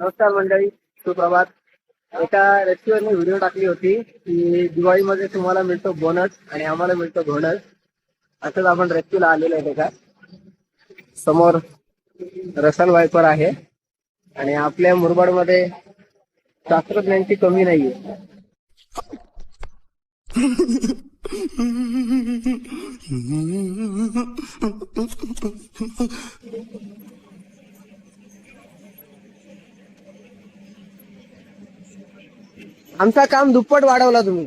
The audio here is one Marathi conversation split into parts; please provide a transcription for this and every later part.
नमस्कार मंडळी सुप्रभात एका रेस्टॉरंटने व्हिडिओ टाकली होती की दिवाळीमध्ये तुम्हाला मिळतो बोनस आणि आम्हाला मिळतो बोनस असंच आपण रेस्क्यूला आलेलो आहे का समोर रसल वायपर आहे आणि आपल्या मुरबाडमध्ये शास्त्रज्ञांची कमी नाहीये. आमचा काम दुप्पट वाढवला तुम्ही.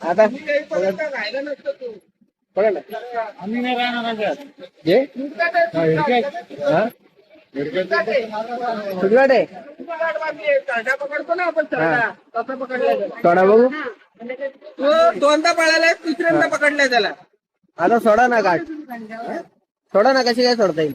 आता बघा ना. आम्ही नाही राहणार जे? हा? सुटगाडे पकडतो ना आपण हा. तसं पकडलाय सोडा बघू? तो दोनदा पळालाय तिसऱ्यांदा पकडलाय त्याला. आता सोडा ना गाठ. सोडा ना कशी काय सोडता येईल?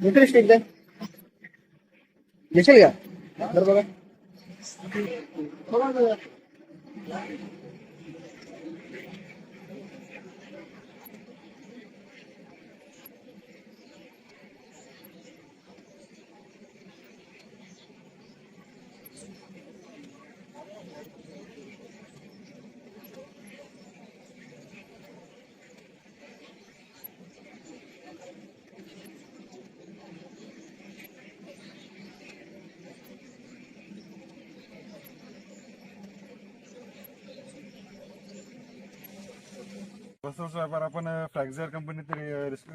स्टिक दे घेशील का बरं बघा बसव साहेब आपण फ्रॅक्झर कंपनीत रिस्क